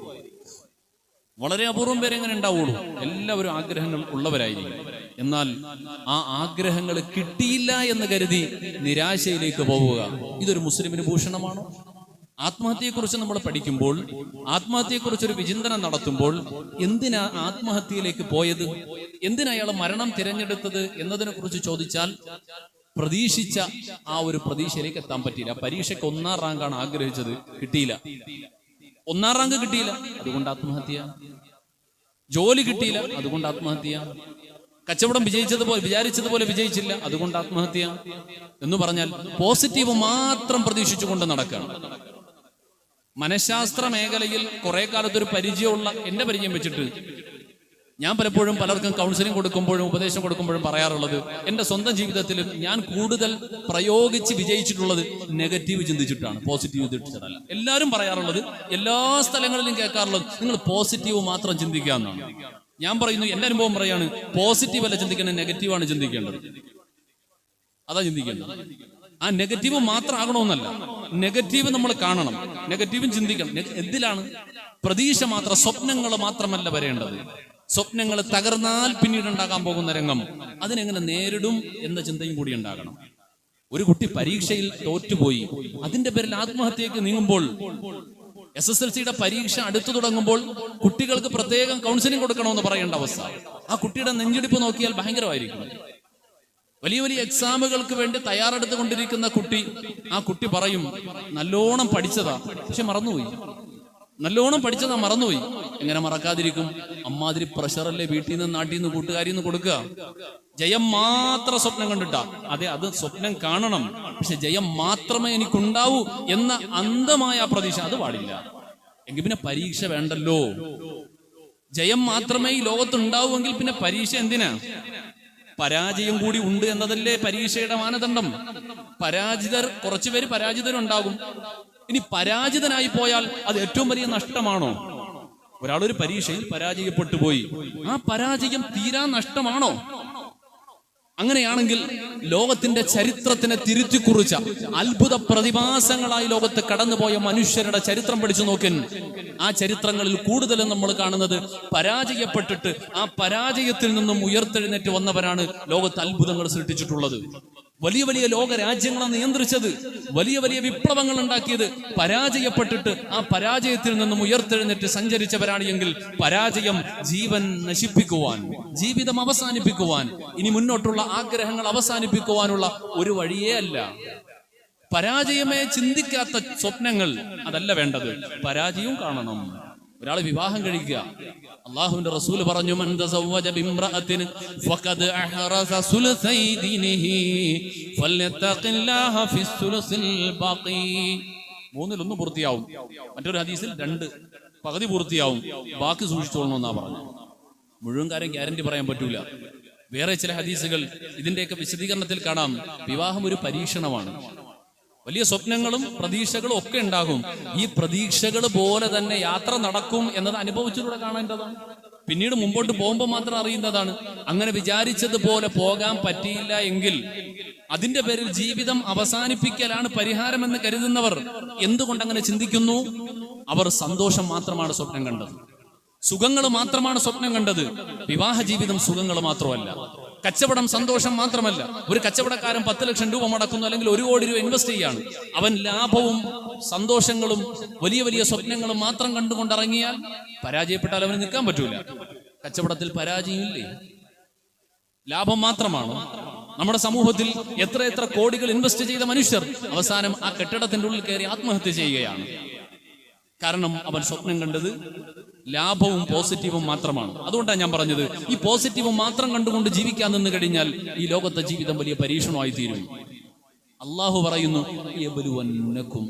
വളരെ അപൂർവം പേരെ എങ്ങനെ ഉണ്ടാവുള്ളൂ? എല്ലാവരും ആഗ്രഹങ്ങൾ ഉള്ളവരായിരിക്കും. എന്നാൽ ആ ആഗ്രഹങ്ങൾ കിട്ടിയില്ല എന്ന് കരുതി നിരാശയിലേക്ക് പോവുക. ഇതൊരു മുസ്ലിമിന് ഭൂഷണമാണോ? ആത്മഹത്യയെക്കുറിച്ച് നമ്മൾ പഠിക്കുമ്പോൾ ആത്മഹത്യയെക്കുറിച്ച് ഒരു വിചിന്തനം നടത്തുമ്പോൾ എന്തിനാ ആത്മഹത്യയിലേക്ക് പോയത്? എന്തിനാ അയാൾ മരണം തിരഞ്ഞെടുത്തത് എന്നതിനെ കുറിച്ച് ചോദിച്ചാൽ പ്രതീക്ഷിച്ച ആ ഒരു പ്രതീക്ഷയിലേക്ക് എത്താൻ പറ്റിയില്ല. പരീക്ഷയ്ക്ക് ഒന്നാം റാങ്കാണ് ആഗ്രഹിച്ചത്. കിട്ടിയില്ല. ഒന്നാം റാങ്ക് കിട്ടിയില്ല. അതുകൊണ്ട് ആത്മഹത്യ. ജോലി കിട്ടിയില്ല. അതുകൊണ്ട് ആത്മഹത്യ. കച്ചവടം വിജയിച്ചതുപോലെ വിചാരിച്ചതുപോലെ വിജയിച്ചില്ല. അതുകൊണ്ട് ആത്മഹത്യ. എന്ന് പറഞ്ഞാൽ പോസിറ്റീവ് മാത്രം പ്രതീക്ഷിച്ചുകൊണ്ട് നടക്കുകയാണ്. മനഃശാസ്ത്ര മേഖലയിൽ കുറെ കാലത്ത് ഒരു പരിചയമുള്ള എന്റെ പരിചയം വെച്ചിട്ട് ഞാൻ പലപ്പോഴും പലർക്കും കൗൺസിലിംഗ് കൊടുക്കുമ്പോഴും ഉപദേശം കൊടുക്കുമ്പോഴും പറയാറുള്ളത് എന്റെ സ്വന്തം ജീവിതത്തിൽ ഞാൻ കൂടുതൽ പ്രയോഗിച്ച് വിജയിച്ചിട്ടുള്ളത് നെഗറ്റീവ് ചിന്തിച്ചിട്ടാണ് പോസിറ്റീവ് ചിന്തിച്ചിട്ടല്ല എല്ലാവരും പറയാറുള്ളത് എല്ലാ സ്ഥലങ്ങളിലും കേൾക്കാറുള്ളത് നിങ്ങൾ പോസിറ്റീവ് മാത്രം ചിന്തിക്കുക എന്നാണ്. ഞാൻ പറയുന്നു എന്റെ അനുഭവം പറയാണ് പോസിറ്റീവ് അല്ല ചിന്തിക്കേണ്ടത് നെഗറ്റീവാണ് ചിന്തിക്കേണ്ടത്. അതാ ചിന്തിക്കേണ്ടത്. ആ നെഗറ്റീവ് മാത്രം ആകണമെന്നല്ല നെഗറ്റീവ് നമ്മൾ കാണണം. നെഗറ്റീവും ചിന്തിക്കണം എന്തിലാണ്? പ്രതീക്ഷ മാത്രം സ്വപ്നങ്ങൾ മാത്രമല്ല വരേണ്ടത്. സ്വപ്നങ്ങൾ തകർന്നാൽ പിന്നീട് ഉണ്ടാകാൻ പോകുന്ന രംഗം. അതിനെങ്ങനെ നേരിടും എന്ന ചിന്തയും കൂടി ഉണ്ടാകണം. ഒരു കുട്ടി പരീക്ഷയിൽ തോറ്റുപോയി. അതിന്റെ പേരിൽ ആത്മഹത്യക്ക് നീങ്ങുമ്പോൾ എസ് എസ് എൽ സിയുടെ പരീക്ഷ അടുത്തു തുടങ്ങുമ്പോൾ കുട്ടികൾക്ക് പ്രത്യേകം കൗൺസിലിംഗ് കൊടുക്കണമെന്ന് പറയേണ്ട അവസ്ഥ. ആ കുട്ടിയുടെ നെഞ്ചിടിപ്പ് നോക്കിയാൽ ഭയങ്കരമായിരിക്കും. വലിയ വലിയ എക്സാമുകൾക്ക് വേണ്ടി തയ്യാറെടുത്തുകൊണ്ടിരിക്കുന്ന കുട്ടി ആ കുട്ടി പറയും നല്ലോണം പഠിച്ചതാ. പക്ഷെ മറന്നുപോയി. നല്ലോണം പഠിച്ചതാ മറന്നുപോയി. എങ്ങനെ മറക്കാതിരിക്കും? അമ്മാതിരി പ്രഷറല്ലേ വീട്ടിൽ നിന്ന് നാട്ടിൽ നിന്ന് കൂട്ടുകാരിൽ നിന്ന് കൊടുക്കുക. ജയം മാത്രം സ്വപ്നം കണ്ടിട്ടാ. അതെ അത് സ്വപ്നം കാണണം. പക്ഷെ ജയം മാത്രമേ എനിക്കുണ്ടാവൂ എന്ന അന്ധമായ പ്രതീക്ഷ അത് പാടില്ല. എങ്കിൽ പിന്നെ പരീക്ഷ വേണ്ടല്ലോ. ജയം മാത്രമേ ഈ ലോകത്തുണ്ടാവൂ എങ്കിൽ പിന്നെ പരീക്ഷ എന്തിനാ? പരാജയം കൂടി ഉണ്ട് എന്നതല്ലേ പരീക്ഷയുടെ മാനദണ്ഡം? പരാജിതർ കുറച്ചുപേര് പരാജിതരുണ്ടാകും. ഇനി പരാജിതനായി പോയാൽ അത് ഏറ്റവും വലിയ നഷ്ടമാണോ? ഒരാളൊരു പരീക്ഷയിൽ പരാജയപ്പെട്ടു പോയി. ആ പരാജയം തീരാ നഷ്ടമാണോ? അങ്ങനെയാണെങ്കിൽ ലോകത്തിന്റെ ചരിത്രത്തിനെ തിരുത്തി കുറിച്ച അത്ഭുത പ്രതിഭാസങ്ങളായി ലോകത്ത് കടന്നുപോയ മനുഷ്യരുടെ ചരിത്രം പഠിച്ചു നോക്കൻ. ആ ചരിത്രങ്ങളിൽ കൂടുതലും നമ്മൾ കാണുന്നത് പരാജയപ്പെട്ടിട്ട് ആ പരാജയത്തിൽ നിന്നും ഉയർത്തെഴുന്നേറ്റ് വന്നവരാണ് ലോകത്ത് അത്ഭുതങ്ങൾ സൃഷ്ടിച്ചിട്ടുള്ളത്. വലിയ വലിയ ലോക രാജ്യങ്ങളെ നിയന്ത്രിച്ചത്. വലിയ വലിയ വിപ്ലവങ്ങൾ ഉണ്ടാക്കിയത്. പരാജയപ്പെട്ടിട്ട് ആ പരാജയത്തിൽ നിന്നും ഉയർത്തെഴുന്നേറ്റ് സഞ്ചരിച്ചവരാണ് എങ്കിൽ പരാജയം ജീവൻ നശിപ്പിക്കുവാൻ ജീവിതം അവസാനിപ്പിക്കുവാൻ ഇനി മുന്നോട്ടുള്ള ആഗ്രഹങ്ങൾ അവസാനിപ്പിക്കുവാനുള്ള ഒരു വഴിയേ അല്ല. പരാജയമേ ചിന്തിക്കാത്ത സ്വപ്നങ്ങൾ അതല്ല വേണ്ടത്. പരാജയവും കാണണം. ഒരാൾ വിവാഹം കഴിക്കുക. അള്ളാഹുവിന്റെ റസൂൽ പറഞ്ഞു മൂന്നിലൊന്ന് പൂർത്തിയാവും. മറ്റൊരു ഹദീസിൽ രണ്ട്. പകുതി പൂർത്തിയാവും. ബാക്കി സൂക്ഷിച്ചോളണം എന്നാ പറഞ്ഞു മുഴുവൻ കാര്യം ഗ്യാരണ്ടി പറയാൻ പറ്റൂല. വേറെ ചില ഹദീസുകൾ ഇതിന്റെയൊക്കെ വിശദീകരണത്തിൽ കാണാം. വിവാഹം ഒരു പരീക്ഷണമാണ്. വലിയ സ്വപ്നങ്ങളും പ്രതീക്ഷകളും ഒക്കെ ഉണ്ടാകും. ഈ പ്രതീക്ഷകൾ പോലെ തന്നെ യാത്ര നടക്കും എന്നത് അനുഭവിച്ചിലൂടെ കാണേണ്ടതാണ്. പിന്നീട് മുമ്പോട്ട് പോകുമ്പോൾ മാത്രം അറിയുന്നതാണ്. അങ്ങനെ വിചാരിച്ചതുപോലെ പോകാൻ പറ്റിയില്ല എങ്കിൽ അതിന്റെ പേരിൽ ജീവിതം അവസാനിപ്പിക്കലാണ് പരിഹാരമെന്ന് കരുതുന്നവർ എന്തുകൊണ്ട് അങ്ങനെ ചിന്തിക്കുന്നു? അവർ സന്തോഷം മാത്രമാണ് സ്വപ്നം കണ്ടത്. സുഖങ്ങൾ മാത്രമാണ് സ്വപ്നം കണ്ടത്. വിവാഹ ജീവിതം സുഖങ്ങൾ മാത്രമല്ല. കച്ചവടം സന്തോഷം മാത്രമല്ല ഒരു കച്ചവടക്കാരൻ പത്ത് ലക്ഷം രൂപ മുടക്കുന്നു അല്ലെങ്കിൽ ഒരു കോടി രൂപ ഇൻവെസ്റ്റ് ചെയ്യാണ്. അവൻ ലാഭവും സന്തോഷങ്ങളും വലിയ വലിയ സ്വപ്നങ്ങളും മാത്രം കണ്ടുകൊണ്ടിറങ്ങിയാൽ പരാജയപ്പെട്ടാൽ അവന് നിൽക്കാൻ പറ്റൂല. കച്ചവടത്തിൽ പരാജയമില്ലേ? ലാഭം മാത്രമാണ്. നമ്മുടെ സമൂഹത്തിൽ എത്ര എത്ര കോടികൾ ഇൻവെസ്റ്റ് ചെയ്ത മനുഷ്യർ അവസാനം ആ കെട്ടിടത്തിന്റെ ഉള്ളിൽ കയറി ആത്മഹത്യ ചെയ്യുകയാണ്. കാരണം അവൻ സ്വപ്നം കണ്ടത് ലാഭവും പോസിറ്റീവും മാത്രമാണ്. അതുകൊണ്ടാണ് ഞാൻ പറഞ്ഞത് ഈ പോസിറ്റീവ് മാത്രം കണ്ടുകൊണ്ട് ജീവിക്കാൻ നിന്ന് കഴിഞ്ഞാൽ ഈ ലോകത്തെ ജീവിതം വലിയ പരീക്ഷണമായി തീരും. അള്ളാഹു പറയുന്നു.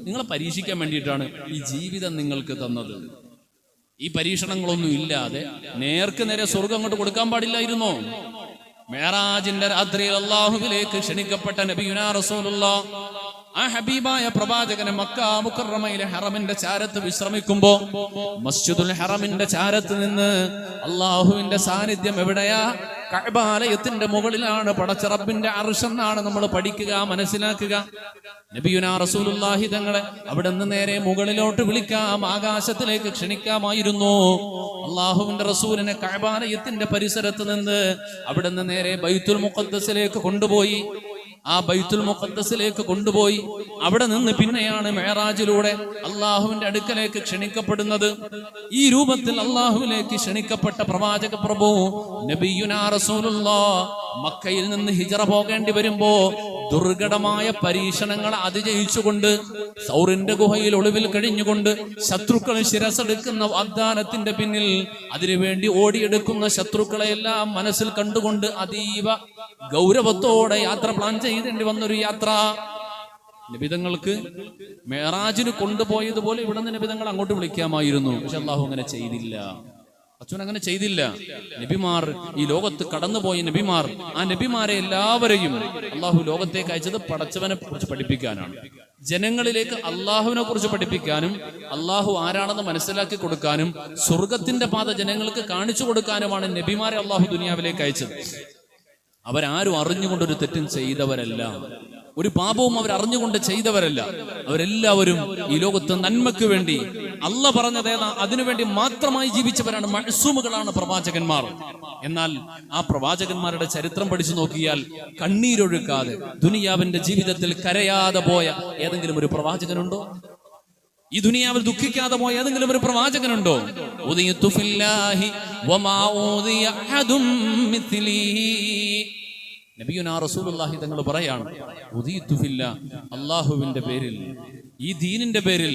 നിങ്ങളെ പരീക്ഷിക്കാൻ വേണ്ടിയിട്ടാണ് ഈ ജീവിതം നിങ്ങൾക്ക് തന്നത്. ഈ പരീക്ഷണങ്ങളൊന്നും ഇല്ലാതെ നേർക്ക് നേരെ സ്വർഗം അങ്ങോട്ട് കൊടുക്കാൻ പാടില്ലായിരുന്നോ? മേറാജിന്റെ രാത്രിയിൽ അള്ളാഹുവിലേക്ക് ക്ഷണിക്കപ്പെട്ട നബിയുനാ റസൂലുള്ള ആ ഹബീബായ പ്രവാചകന് മക്ക മുക്കറമയിലെ ഹറമിന്റെ ചാരത്ത് വിശ്രമിക്കുമ്പോ മസ്ജിദുൽ ഹറമിന്റെ ചാരത്ത് നിന്ന് അള്ളാഹുവിന്റെ സാന്നിധ്യം എവിടെയാ? കഅബാലയത്തിന്റെ മുകളിലാണ് പടച്ചറബിന്റെ അർഷെന്നാണ് നമ്മൾ പഠിക്കുക മനസ്സിലാക്കുക. നബിയുനാ റസൂലുള്ളാഹി തങ്ങളെ അവിടെ നിന്ന് നേരെ മുകളിലോട്ട് വിളിക്കാം ആകാശത്തിലേക്ക് ക്ഷണിക്കാമായിരുന്നു. അള്ളാഹുവിന്റെ റസൂലിനെ കഅബാലയത്തിന്റെ പരിസരത്ത് നിന്ന് അവിടെ നിന്ന് നേരെ ബൈത്തുൽ മുഖദ്ദസിലേക്ക് കൊണ്ടുപോയി. ആ ബൈത്തുൽ മുഖദ്ദസിലേക്ക് കൊണ്ടുപോയി. അവിടെ നിന്ന് പിന്നെയാണ് മേറാജിലൂടെ അള്ളാഹുവിന്റെ അടുക്കലേക്ക് ക്ഷണിക്കപ്പെടുന്നത്. ഈ രൂപത്തിൽ അള്ളാഹുവിലേക്ക് ക്ഷണിക്കപ്പെട്ട പ്രവാചക പ്രഭു നബിയുനാ റസൂലുള്ള മക്കയിൽ നിന്ന് ഹിജറ പോകേണ്ടി വരുമ്പോ ദുർഘടമായ പരീക്ഷണങ്ങൾ അതിജയിച്ചുകൊണ്ട് സൗറിന്റെ ഗുഹയിൽ ഒളിവിൽ കഴിഞ്ഞുകൊണ്ട് ശത്രുക്കൾ ശിരസെടുക്കുന്ന വാഗ്ദാനത്തിന്റെ പിന്നിൽ അതിനുവേണ്ടി ഓടിയെടുക്കുന്ന ശത്രുക്കളെയെല്ലാം മനസ്സിൽ കണ്ടുകൊണ്ട് അതീവ ഗൗരവത്തോടെ യാത്ര പ്ലാൻ ചെയ്തേണ്ടി വന്നൊരു യാത്ര. നിബിതങ്ങൾക്ക് മേറാജിന് കൊണ്ടുപോയതുപോലെ ഇവിടെ നിന്ന് നിബിതങ്ങൾ അങ്ങോട്ട് വിളിക്കാമായിരുന്നു. പക്ഷെ അള്ളാഹു അങ്ങനെ ചെയ്തില്ല. പടച്ചവൻ അങ്ങനെ ചെയ്തില്ല. നബിമാർ ഈ ലോകത്ത് കടന്നുപോയ നബിമാർ ആ നബിമാരെ എല്ലാവരെയും അള്ളാഹു ലോകത്തേക്ക് അയച്ചത് പടച്ചവനെ കുറിച്ച് പഠിപ്പിക്കാനാണ്. ജനങ്ങളിലേക്ക് അള്ളാഹുവിനെ കുറിച്ച് പഠിപ്പിക്കാനും അള്ളാഹു ആരാണെന്ന് മനസ്സിലാക്കി കൊടുക്കാനും സ്വർഗത്തിന്റെ പാത ജനങ്ങൾക്ക് കാണിച്ചു കൊടുക്കാനുമാണ് നബിമാരെ അള്ളാഹു ദുനിയാവിലേക്ക് അയച്ചത്. അവരാരും അറിഞ്ഞുകൊണ്ടൊരു തെറ്റും ചെയ്തവരല്ല. ഒരു പാപവും അവർ അറിഞ്ഞുകൊണ്ട് ചെയ്തവരല്ല. അവരെല്ലാവരും ഈ ലോകത്ത് നന്മയ്ക്ക് വേണ്ടി അല്ല പറഞ്ഞത് ഏതാ അതിനുവേണ്ടി മാത്രമായി ജീവിച്ചവരാണ് മഴസൂമുകളാണ് പ്രവാചകന്മാർ. എന്നാൽ ആ പ്രവാചകന്മാരുടെ ചരിത്രം പഠിച്ചു നോക്കിയാൽ കണ്ണീരൊഴുക്കാതെ ദുനിയാവിന്റെ ജീവിതത്തിൽ കരയാതെ പോയ ഏതെങ്കിലും ഒരു പ്രവാചകനുണ്ടോ? ഈ ദുനിയാവിൽ ദുഃഖിക്കാതെ പോയ ഏതെങ്കിലും ഒരു പ്രവാചകനുണ്ടോ? ഉദയത്തു ഫില്ലാഹി വമാ ഊദിയ അഹദും മിത്ലി നബിയുനാ റസൂലുള്ളാഹി തങ്ങൾ പറയാണ് ഉദിയത്തു ഫില്ലാ അല്ലാഹുവിന്റെ പേരിൽ ഈ ദീനിന്റെ പേരിൽ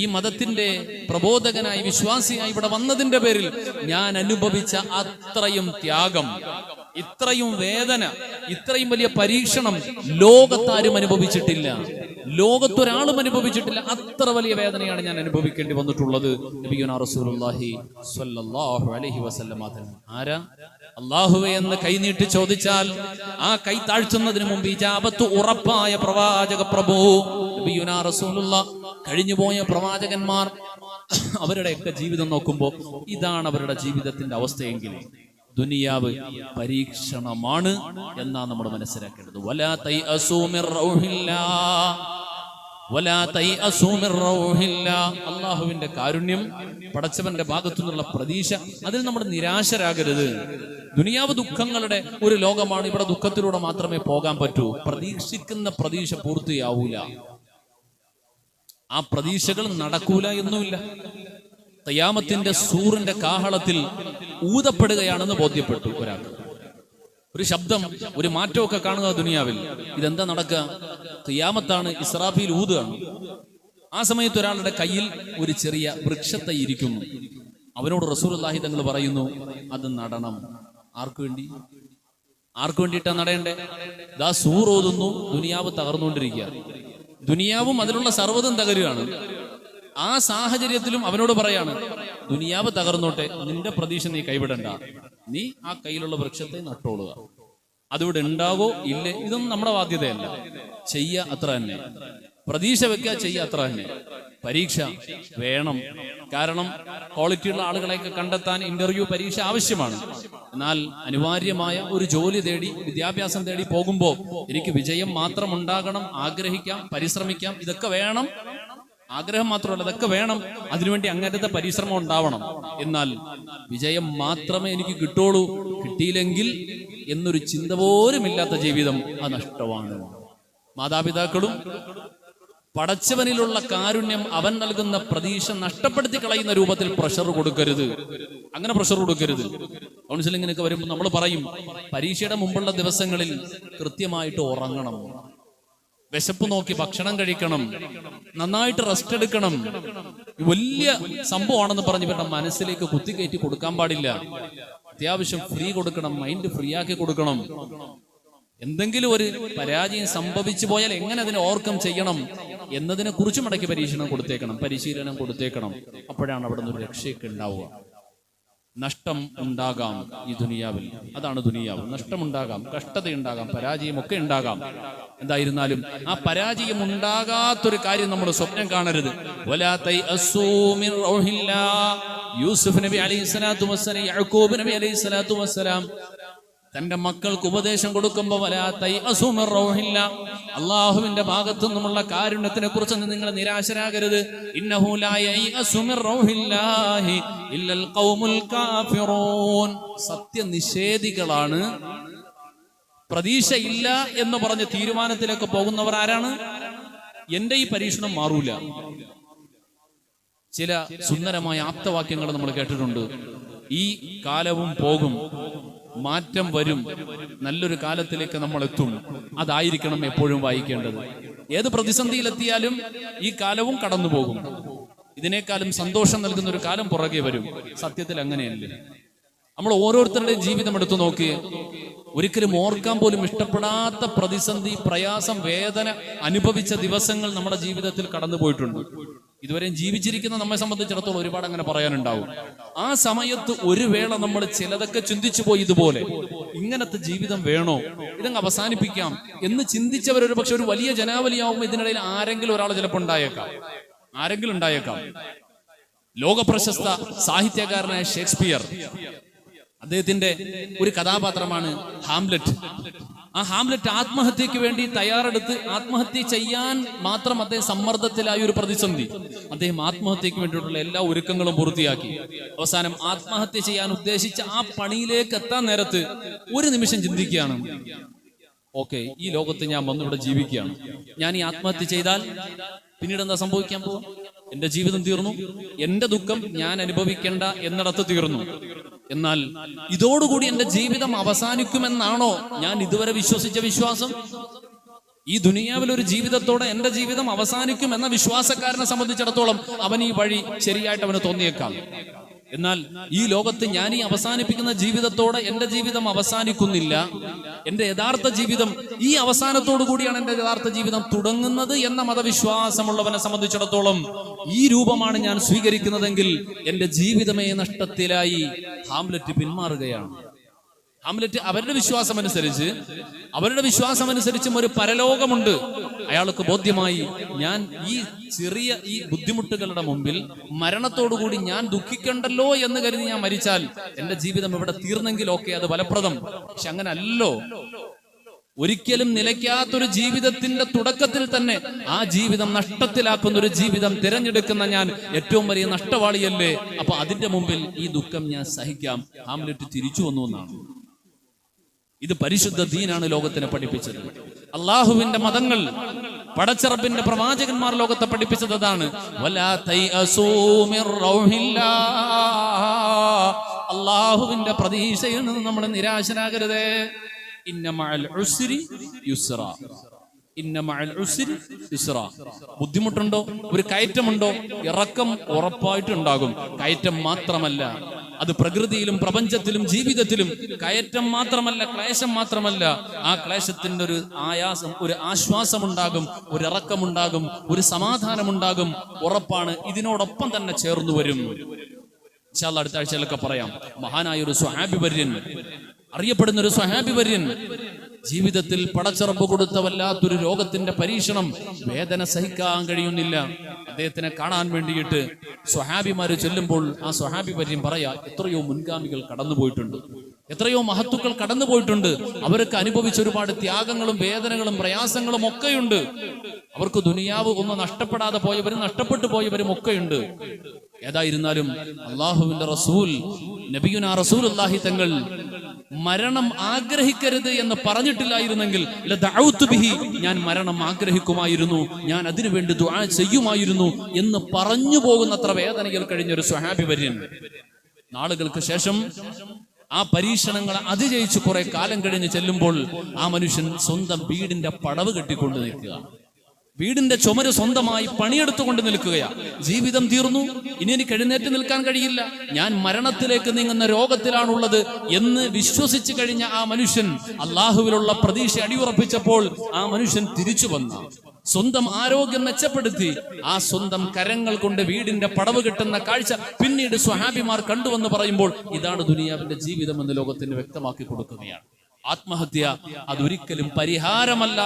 ഈ മതത്തിന്റെ പ്രബോധകനായി വിശ്വാസിയായി ഇവിടെ വന്നതിന്റെ പേരിൽ ഞാൻ അനുഭവിച്ച അത്രയും ത്യാഗം ഇത്രയും വേദന ഇത്രയും വലിയ പരീക്ഷണം ലോകത്താരും അനുഭവിച്ചിട്ടില്ല. ലോകത്തൊരാളും അനുഭവിച്ചിട്ടില്ല. അത്ര വലിയ വേദനയാണ് ഞാൻ അനുഭവിക്കേണ്ടി വന്നിട്ടുള്ളത്. റസൂലുള്ളാഹി സ്വല്ലല്ലാഹു അലൈഹി വസല്ലമ ആരാ? അള്ളാഹുവെ എന്ന് കൈനീട്ടി ചോദിച്ചാൽ ആ കൈ താഴ്ത്തുന്നതിന് മുമ്പ് ഇജാബത്ത് ഉറപ്പായ പ്രവാചക പ്രഭു റസൂലുള്ള. കഴിഞ്ഞുപോയ പ്രവാചകന്മാർ അവരുടെയൊക്കെ ജീവിതം നോക്കുമ്പോൾ ഇതാണ് അവരുടെ ജീവിതത്തിന്റെ അവസ്ഥയെങ്കിൽ ദുനിയാവ് പരീക്ഷണമാണ് എന്നാ നമ്മൾ മനസ്സിലാക്കേണ്ടത്. വലാ തൈ മിർ അള്ളാഹുവിന്റെ കാരുണ്യം പടച്ചവന്റെ ഭാഗത്തു നിന്നുള്ള പ്രതീക്ഷ അതിൽ നമ്മൾ നിരാശരാകരുത്. ദുനിയാവ് ദുഃഖങ്ങളുടെ ഒരു ലോകമാണ് ഇവിടെ ദുഃഖത്തിലൂടെ മാത്രമേ പോകാൻ പറ്റൂ. പ്രതീക്ഷിക്കുന്ന പ്രതീക്ഷ പൂർത്തിയാവൂല. ആ പ്രതീക്ഷകൾ നടക്കൂല എന്നുമില്ല. തയ്യാമത്തിന്റെ സൂറിന്റെ കാഹളത്തിൽ ഊതപ്പെടുകയാണെന്ന് ബോധ്യപ്പെട്ടു ഒരാൾക്ക്. ഒരു ശബ്ദം ഒരു മാറ്റമൊക്കെ കാണുക ദുനിയാവിൽ. ഇതെന്താ നടക്കുക? തയ്യാമത്താണ് ഇസ്രാഫിൽ ഊതുകയാണ്. ആ സമയത്ത് ഒരാളുടെ കയ്യിൽ ഒരു ചെറിയ വൃക്ഷത്തെ ഇരിക്കുന്നു. അവനോട് റസൂലുള്ളാഹി തങ്ങൾ പറയുന്നു അത് നടണം. ആർക്കു വേണ്ടി? ആർക്കു വേണ്ടിയിട്ടാ നടയണ്ടേ? ദാ സൂർ ഓതുന്നു ദുനിയാവ് തകർന്നുകൊണ്ടിരിക്കുക. ദുനിയാവും അതിലുള്ള സർവതും തകരുകയാണ്. ആ സാഹചര്യത്തിലും അവനോട് പറയാണ് ദുനിയാവ് തകർന്നോട്ടെ നിന്റെ പ്രതീക്ഷ നീ കൈവിടണ്ട. നീ ആ കയ്യിലുള്ള വൃക്ഷത്തെ നട്ടോളുക. അതിവിടെ ഉണ്ടാവോ? ഇല്ലേ? ഇതൊന്നും നമ്മുടെ ബാധ്യതയല്ല. ചെയ്യ അത്ര തന്നെ. പ്രതീക്ഷ വെക്കുക ചെയ്യ അത്ര തന്നെ. പരീക്ഷ വേണം. കാരണം ക്വാളിറ്റിയുള്ള ആളുകളെയൊക്കെ കണ്ടെത്താൻ ഇന്റർവ്യൂ പരീക്ഷ ആവശ്യമാണ്. എന്നാൽ അനിവാര്യമായ ഒരു ജോലി തേടി വിദ്യാഭ്യാസം തേടി പോകുമ്പോൾ എനിക്ക് വിജയം മാത്രം ഉണ്ടാകണം ആഗ്രഹിക്കാം പരിശ്രമിക്കാം ഇതൊക്കെ വേണം. ആഗ്രഹം മാത്രമല്ല അതൊക്കെ വേണം. അതിനുവേണ്ടി അങ്ങനത്തെ പരിശ്രമം ഉണ്ടാവണം. എന്നാൽ വിജയം മാത്രമേ എനിക്ക് കിട്ടുള്ളൂ കിട്ടിയില്ലെങ്കിൽ എന്നൊരു ചിന്ത പോലും ഇല്ലാത്ത ജീവിതം അത് നഷ്ടമാണ്. മാതാപിതാക്കളും പടച്ചവനിലുള്ള കാരുണ്യം അവൻ നൽകുന്ന പ്രതീക്ഷ നഷ്ടപ്പെടുത്തി കളയുന്ന രൂപത്തിൽ പ്രഷർ കൊടുക്കരുത്. അങ്ങനെ പ്രഷർ കൊടുക്കരുത്. കൗൺസിലിങ്ങിനൊക്കെ വരുമ്പോൾ നമ്മൾ പറയും പരീക്ഷയുടെ മുമ്പുള്ള ദിവസങ്ങളിൽ കൃത്യമായിട്ട് ഉറങ്ങണം. വിശപ്പ് നോക്കി ഭക്ഷണം കഴിക്കണം നന്നായിട്ട് റെസ്റ്റ് എടുക്കണം. വലിയ സംഭവമാണെന്ന് പറഞ്ഞ് ഇവരുടെ മനസ്സിലേക്ക് കുത്തിക്കയറ്റി കൊടുക്കാൻ പാടില്ല. അത്യാവശ്യം ഫ്രീ കൊടുക്കണം മൈൻഡ് ഫ്രീ ആക്കി കൊടുക്കണം. എന്തെങ്കിലും ഒരു പരാജയം സംഭവിച്ചു പോയാൽ എങ്ങനെ അതിനെ ഓർക്കം ചെയ്യണം? എന്നതിനെ കുറിച്ചും ഇടയ്ക്ക് പരീക്ഷണം കൊടുത്തേക്കണം പരിശീലനം കൊടുത്തേക്കണം. അപ്പോഴാണ് അവിടെ നിന്ന് ഒരു രക്ഷയൊക്കെ ഉണ്ടാവുക. നഷ്ടം ഉണ്ടാകാം ഈ ദുനിയാവിൽ. അതാണ് ദുനിയാവ്. നഷ്ടമുണ്ടാകാം കഷ്ടതയുണ്ടാകാം പരാജയമൊക്കെ ഉണ്ടാകാം. എന്തായിരുന്നാലും ആ പരാജയം ഉണ്ടാകാത്തൊരു കാര്യം നമ്മൾ സ്വപ്നം കാണരുത്. യൂസുഫ് നബി അലൈഹി സ്വലാത്തു വസ്സലാം യാക്കൂബ് നബി അലൈഹി സ്വലാത്തു വസ്സലാം തന്റെ മക്കൾക്ക് ഉപദേശം കൊടുക്കുമ്പോൾ റൗഹില്ല അള്ളാഹുവിന്റെ ഭാഗത്തു നിന്നുമുള്ള കാരുണ്യത്തിനെ കുറിച്ച് നിങ്ങൾ നിരാശരാകരുത്. സത്യനിഷേധികളാണ്. പ്രതീക്ഷയില്ല എന്ന് പറഞ്ഞ് തീരുമാനത്തിലേക്ക് പോകുന്നവർ ആരാണ്? എന്റെ ഈ പരീക്ഷണം മാറൂല. ചില സുന്ദരമായ ആപ്തവാക്യങ്ങൾ നമ്മൾ കേട്ടിട്ടുണ്ട്. ഈ കാലവും പോകും. മാറ്റം വരും. നല്ലൊരു കാലത്തിലേക്ക് നമ്മൾ എത്തും. അതായിരിക്കണം എപ്പോഴും വായിക്കേണ്ടത്. ഏത് പ്രതിസന്ധിയിലെത്തിയാലും ഈ കാലവും കടന്നു പോകും ഇതിനേക്കാളും സന്തോഷം നൽകുന്ന ഒരു കാലം പുറകെ വരും. സത്യത്തിൽ അങ്ങനെയല്ലേ. നമ്മൾ ഓരോരുത്തരുടെയും ജീവിതം എടുത്തു നോക്കി. ഒരിക്കലും ഓർക്കാൻ പോലും ഇഷ്ടപ്പെടാത്ത പ്രതിസന്ധി പ്രയാസം വേദന അനുഭവിച്ച ദിവസങ്ങൾ നമ്മുടെ ജീവിതത്തിൽ കടന്നു പോയിട്ടുണ്ട് ഇതുവരെയും ജീവിച്ചിരിക്കുന്ന നമ്മെ സംബന്ധിച്ചിടത്തോളം ഒരുപാട് അങ്ങനെ പറയാനുണ്ടാവും. ആ സമയത്ത് ഒരു വേള നമ്മൾ ചിലതൊക്കെ ചിന്തിച്ചു പോയി ഇതുപോലെ. ഇങ്ങനത്തെ ജീവിതം വേണോ? ഇതങ്ങ് അവസാനിപ്പിക്കാം എന്ന് ചിന്തിച്ചവർ ഒരു പക്ഷെ ഒരു വലിയ ജനാവലിയാവും ഇതിനിടയിൽ ആരെങ്കിലും ഒരാൾ ചിലപ്പോൾ ഉണ്ടായേക്കാം. ആരെങ്കിലും ഉണ്ടായേക്കാം. ലോകപ്രശസ്ത സാഹിത്യകാരനായ ഷേക്സ്പിയർ. അദ്ദേഹത്തിന്റെ ഒരു കഥാപാത്രമാണ് ഹാംലെറ്റ്. ആ ഹാംലെറ്റ് ആത്മഹത്യക്ക് വേണ്ടി തയ്യാറെടുത്ത് ആത്മഹത്യ ചെയ്യാൻ മാത്രം അദ്ദേഹം സമ്മർദ്ദത്തിലായ ഒരു പ്രതിസന്ധി. അദ്ദേഹം ആത്മഹത്യക്ക് വേണ്ടിയിട്ടുള്ള എല്ലാ ഒരുക്കങ്ങളും പൂർത്തിയാക്കി. അവസാനം ആത്മഹത്യ ചെയ്യാൻ ഉദ്ദേശിച്ച ആ പണിയിലേക്ക് എത്താൻ നേരത്ത് ഒരു നിമിഷം ചിന്തിക്കുകയാണ്. ഓക്കെ ഈ ലോകത്ത് ഞാൻ വന്നിവിടെ ജീവിക്കുകയാണ്. ഞാൻ ഈ ആത്മഹത്യ ചെയ്താൽ പിന്നീട് എന്താ സംഭവിക്കാൻ പോകും? എന്റെ ജീവിതം തീർന്നു. എന്റെ ദുഃഖം ഞാൻ അനുഭവിക്കേണ്ട എന്നിടത്ത് തീർന്നു. എന്നാൽ ഇതോടുകൂടി എന്റെ ജീവിതം അവസാനിക്കുമെന്നാണോ ഞാൻ ഇതുവരെ വിശ്വസിച്ച വിശ്വാസം? ഈ ദുനിയാവിൽ ഒരു ജീവിതത്തോടെ എന്റെ ജീവിതം അവസാനിക്കും എന്ന വിശ്വാസക്കാരനെ സംബന്ധിച്ചിടത്തോളം അവൻ ഈ വഴി ശരിയായിട്ട് അവന് തോന്നിയേക്കാം. എന്നാൽ ഈ ലോകത്ത് ഞാൻ ഈ അവസാനിപ്പിക്കുന്ന ജീവിതത്തോടെ എന്റെ ജീവിതം അവസാനിക്കുന്നില്ല. എന്റെ യഥാർത്ഥ ജീവിതം ഈ അവസാനത്തോടു കൂടിയാണ് എന്റെ യഥാർത്ഥ ജീവിതം തുടങ്ങുന്നത് എന്ന മതവിശ്വാസമുള്ളവനെ സംബന്ധിച്ചിടത്തോളം ഈ രൂപമാണ് ഞാൻ സ്വീകരിക്കുന്നതെങ്കിൽ എന്റെ ജീവിതമേ നഷ്ടത്തിലായി. ഹാംലറ്റ് പിന്മാറുകയാണ്. ഹാംലെറ്റ് അവരുടെ വിശ്വാസം അനുസരിച്ച് അവരുടെ വിശ്വാസം അനുസരിച്ചും ഒരു പരലോകമുണ്ട്. അയാൾക്ക് ബോധ്യമായി ഞാൻ ഈ ചെറിയ ഈ ബുദ്ധിമുട്ടുകളുടെ മുമ്പിൽ മരണത്തോടുകൂടി ഞാൻ ദുഃഖിക്കണ്ടല്ലോ എന്ന് കരുതി ഞാൻ മരിച്ചാൽ എന്റെ ജീവിതം ഇവിടെ തീർന്നെങ്കിൽ ഓക്കെ അത് ഫലപ്രദം. പക്ഷെ അങ്ങനെ അല്ലോ ഒരിക്കലും നിലയ്ക്കാത്തൊരു ജീവിതത്തിന്റെ തുടക്കത്തിൽ തന്നെ ആ ജീവിതം നഷ്ടത്തിലാക്കുന്ന ഒരു ജീവിതം തിരഞ്ഞെടുക്കുന്ന ഞാൻ ഏറ്റവും വലിയ നഷ്ടവാളിയല്ലേ? അപ്പൊ അതിന്റെ മുമ്പിൽ ഈ ദുഃഖം ഞാൻ സഹിക്കാം. ഹാംലെറ്റ് തിരിച്ചു വന്നു എന്നാണ്. ഇത് പരിശുദ്ധ ദീനാണ് ലോകത്തിനെ പഠിപ്പിച്ചത്. അള്ളാഹുവിന്റെ മതങ്ങൾ പടച്ചിറപ്പിന്റെ പ്രവാചകന്മാർ ലോകത്തെ പഠിപ്പിച്ചത് അതാണ്. അള്ളാഹുവിന്റെ പ്രതീക്ഷയിൽ നിന്ന് നമ്മൾ നിരാശനാകരുതേ ബുദ്ധിമുട്ടുണ്ടോ? ഒരു കയറ്റമുണ്ടോ? ഇറക്കം ഉറപ്പായിട്ടുണ്ടാകും. കയറ്റം മാത്രമല്ല അത് പ്രകൃതിയിലും പ്രപഞ്ചത്തിലും ജീവിതത്തിലും കയറ്റം മാത്രമല്ല ക്ലേശം മാത്രമല്ല. ആ ക്ലേശത്തിന്റെ ഒരു ആയാസം ഒരു ആശ്വാസമുണ്ടാകും ഒരു ഇറക്കമുണ്ടാകും ഒരു സമാധാനമുണ്ടാകും. ഉറപ്പാണ് ഇതിനോടൊപ്പം തന്നെ ചേർന്നു വരും. ഇൻഷാ അല്ലാ അടുത്ത ആഴ്ചയിലൊക്കെ പറയാം. മഹാനായ ഒരു സ്വഹാബി വര്യൻ അറിയപ്പെടുന്ന ഒരു സ്വഹാബി വര്യൻ ജീവിതത്തിൽ പടച്ചുറമ്പ് കൊടുത്ത വല്ലാത്തൊരു രോഗത്തിന്റെ പരീക്ഷണം വേദന സഹിക്കാൻ കഴിയുന്നില്ല. അദ്ദേഹത്തിനെ കാണാൻ വേണ്ടിയിട്ട് സ്വഹാബിമാര് ചെല്ലുമ്പോൾ ആ സ്വഹാബി പര്യം പറയാ എത്രയോ മുൻഗാമികൾ കടന്നുപോയിട്ടുണ്ട്. എത്രയോ മഹത്തുക്കൾ കടന്നുപോയിട്ടുണ്ട്. അവർക്ക് അനുഭവിച്ച ഒരുപാട് ത്യാഗങ്ങളും വേദനകളും പ്രയാസങ്ങളും ഒക്കെയുണ്ട്. അവർക്ക് ദുനിയാവ് ഒന്ന് നഷ്ടപ്പെടാതെ പോയവരും നഷ്ടപ്പെട്ടു പോയവരും ഒക്കെയുണ്ട്. ഏതായിരുന്നാലും അള്ളാഹുവിന്റെ റസൂൽ നബിയുന റസൂൽ അള്ളാഹി തങ്ങൾ മരണം ആഗ്രഹിക്കരുത് എന്ന് പറഞ്ഞിട്ടില്ലായിരുന്നെങ്കിൽ ബിഹി ഞാൻ മരണം ആഗ്രഹിക്കുമായിരുന്നു ഞാൻ അതിനുവേണ്ടി ദുആ ചെയ്യുമായിരുന്നു എന്ന് പറഞ്ഞു പോകുന്നത്ര വേദനകൾ കഴിഞ്ഞ ഒരു സ്വഹാബി വര്യൻ. നാളുകൾക്ക് ശേഷം ആ പരീക്ഷണങ്ങൾ അതിജയിച്ച് കുറെ കാലം കഴിഞ്ഞ് ചെല്ലുമ്പോൾ ആ മനുഷ്യൻ സ്വന്തം വീടിന്റെ പടവ് കെട്ടിക്കൊണ്ട് നിൽക്കുക. വീടിന്റെ ചുമര് സ്വന്തമായി പണിയെടുത്തുകൊണ്ട് നിൽക്കുകയാ. ജീവിതം തീർന്നു. ഇനി എനിക്ക് എഴുന്നേറ്റ് നിൽക്കാൻ കഴിയില്ല. ഞാൻ മരണത്തിലേക്ക് നീങ്ങുന്ന രോഗത്തിലാണുള്ളത് എന്ന് വിശ്വസിച്ചു കഴിഞ്ഞ ആ മനുഷ്യൻ അള്ളാഹുവിലുള്ള പ്രതീക്ഷ അടിയുറപ്പിച്ചപ്പോൾ ആ മനുഷ്യൻ തിരിച്ചു വന്നു. സ്വന്തം ആരോഗ്യം മെച്ചപ്പെടുത്തി. ആ സ്വന്തം കരങ്ങൾ കൊണ്ട് വീടിന്റെ പടവ് കിട്ടുന്ന കാഴ്ച പിന്നീട് സ്വഹാബിമാർ കണ്ടുവെന്ന് പറയുമ്പോൾ ഇതാണ് ദുനിയാവിന്റെ ജീവിതം എന്ന് ലോകത്തിന് വ്യക്തമാക്കി കൊടുക്കുകയാണ്. ആത്മഹത്യ അതൊരിക്കലും പരിഹാരമല്ല.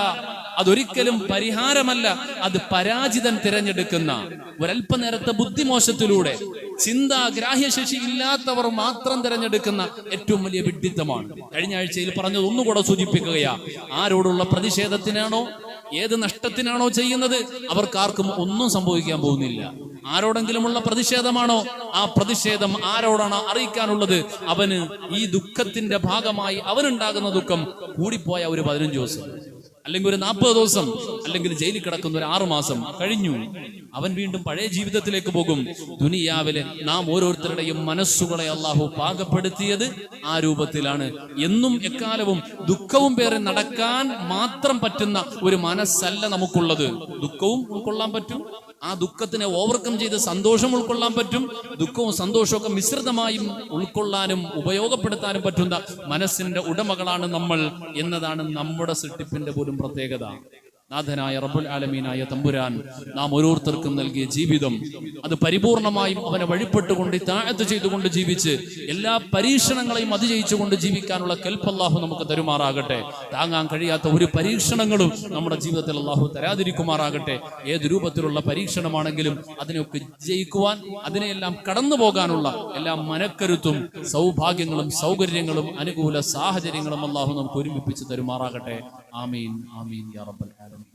അതൊരിക്കലും പരിഹാരമല്ല. അത് പരാജിതൻ തിരഞ്ഞെടുക്കുന്ന ഒരല്പനേരത്തെ ബുദ്ധിമോശത്തിലൂടെ ചിന്താ ഗ്രാഹ്യശേഷി ഇല്ലാത്തവർ മാത്രം തിരഞ്ഞെടുക്കുന്ന ഏറ്റവും വലിയ വിഡ്ഢിത്തമാണ്. കഴിഞ്ഞ ആഴ്ചയിൽ പറഞ്ഞത് ഒന്നുകൂടെ സൂചിപ്പിക്കുകയാ. ആരോടുള്ള പ്രതിഷേധത്തിനാണോ ഏത് നഷ്ടത്തിനാണോ ചെയ്യുന്നത്? അവർക്കാർക്കും ഒന്നും സംഭവിക്കാൻ പോകുന്നില്ല. ആരോടെങ്കിലുമുള്ള പ്രതിഷേധമാണോ? ആ പ്രതിഷേധം ആരോടാണ് അറിയിക്കാനുള്ളത്? അവന് ഈ ദുഃഖത്തിന്റെ ഭാഗമായി അവനുണ്ടാകുന്ന ദുഃഖം കൂടിപ്പോയ ഒരു പതിനഞ്ച് ദിവസം. അല്ലെങ്കിൽ ഒരു നാൽപ്പത് ദിവസം അല്ലെങ്കിൽ ജയിലിൽ കിടക്കുന്ന ഒരു ആറു മാസം കഴിഞ്ഞു. അവൻ വീണ്ടും പഴയ ജീവിതത്തിലേക്ക് പോകും. ദുനിയാവിലെ നാം ഓരോരുത്തരുടെയും മനസ്സുകളെ അള്ളാഹു പാകപ്പെടുത്തിയത് ആ രൂപത്തിലാണ്. എന്നും എക്കാലവും ദുഃഖവും പേരെ നടക്കാൻ മാത്രം പറ്റുന്ന ഒരു മനസ്സല്ല നമുക്കുള്ളത്. ദുഃഖവും ഉൾക്കൊള്ളാൻ പറ്റും. ആ ദുഃഖത്തിനെ ഓവർകം ചെയ്ത് സന്തോഷം ഉൾക്കൊള്ളാൻ പറ്റും. ദുഃഖവും സന്തോഷവും ഒക്കെ മിശ്രിതമായും ഉൾക്കൊള്ളാനും ഉപയോഗപ്പെടുത്താനും പറ്റുന്ന മനസ്സിന്റെ ഉടമകളാണ് നമ്മൾ എന്നതാണ് നമ്മുടെ സൃഷ്ടിപ്പിന്റെ പോലും പ്രത്യേകത. നാഥനായ റബ്ബുൽ ആലമീനായ തമ്പുരാൻ നാം ഓരോരുത്തർക്കും നൽകിയ ജീവിതം. അത് പരിപൂർണമായും അവനെ വഴിപ്പെട്ടുകൊണ്ട് താഴത്ത് ചെയ്തുകൊണ്ട് ജീവിച്ച് എല്ലാ പരീക്ഷണങ്ങളെയും അതിജയിച്ചുകൊണ്ട് ജീവിക്കാനുള്ള കെൽപ്പ് അള്ളാഹു നമുക്ക് തരുമാറാകട്ടെ. താങ്ങാൻ കഴിയാത്ത ഒരു പരീക്ഷണങ്ങളും നമ്മുടെ ജീവിതത്തിൽ അള്ളാഹു തരാതിരിക്കുമാറാകട്ടെ. ഏത് രൂപത്തിലുള്ള പരീക്ഷണമാണെങ്കിലും അതിനെയൊക്കെ ജയിക്കുവാൻ അതിനെയെല്ലാം കടന്നു പോകാനുള്ള എല്ലാ മനക്കരുത്തും സൗഭാഗ്യങ്ങളും സൗകര്യങ്ങളും അനുകൂല സാഹചര്യങ്ങളും അള്ളാഹു നമുക്ക് ഒരുമിപ്പിച്ച് തരുമാറാകട്ടെ. آمين آمين يا رب العالمين.